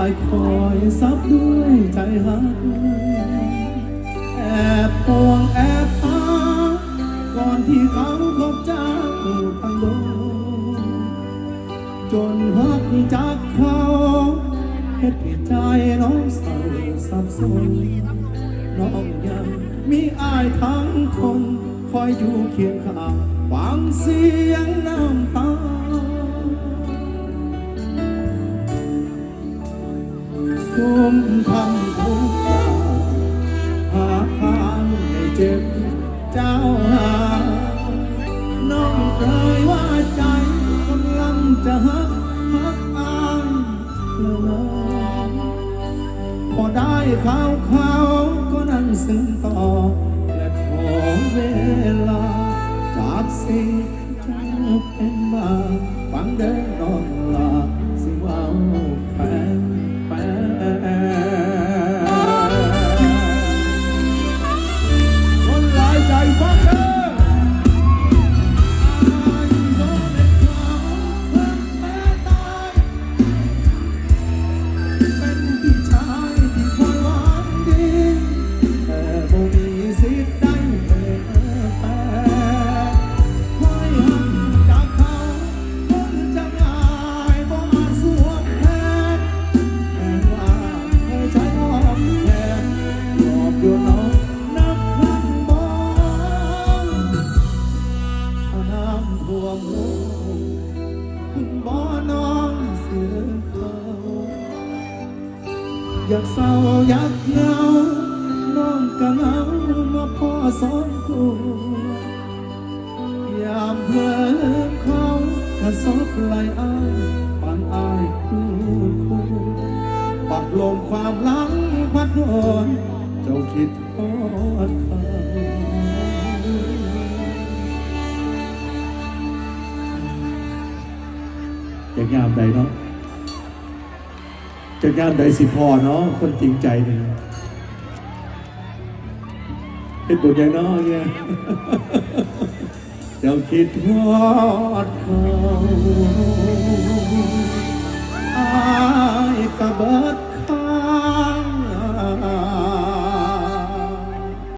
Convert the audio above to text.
อายคอยซับด้วยใจหักแอบปวงแอบหาก่อนที่เขาพบเจ้าตั้งโดจนหักจากเขาเฮ็ดให้ใจน้องเศร้าสับสนน้องยังมีอายทั้งคน คอยอยู่เคียงข้างฟังเสียงน้ำตา คุมทำทุกอย่างหาทางให้เจ็บเจ้าหา น้องเคยว่าใจกำลังจะหักหักอายแล้วนะพอได้ข่าวข่าวก็นั่งซึ้งต่อ และขอเวลาจากสิ่งที่เจ้าเป็นมาฟังเดินนอน คุณบ่อน้องเสือเขาอยากเศร้าอยากเหงาน้องก็เหงามาพ่อสอนกูยามเพลินเขาถ้าซบไหลอายปานอายคู่คู่ปัดลมความหลังพัดโดนเจ้าคิดทอดเขา จะงามใดเนาะจะงามใดสิพอเนาะคนจริงใจเนี่ยเป็นบุญอย่างน้อยเนี่ยเจ้าคิดทอดเขาอายกะเบิด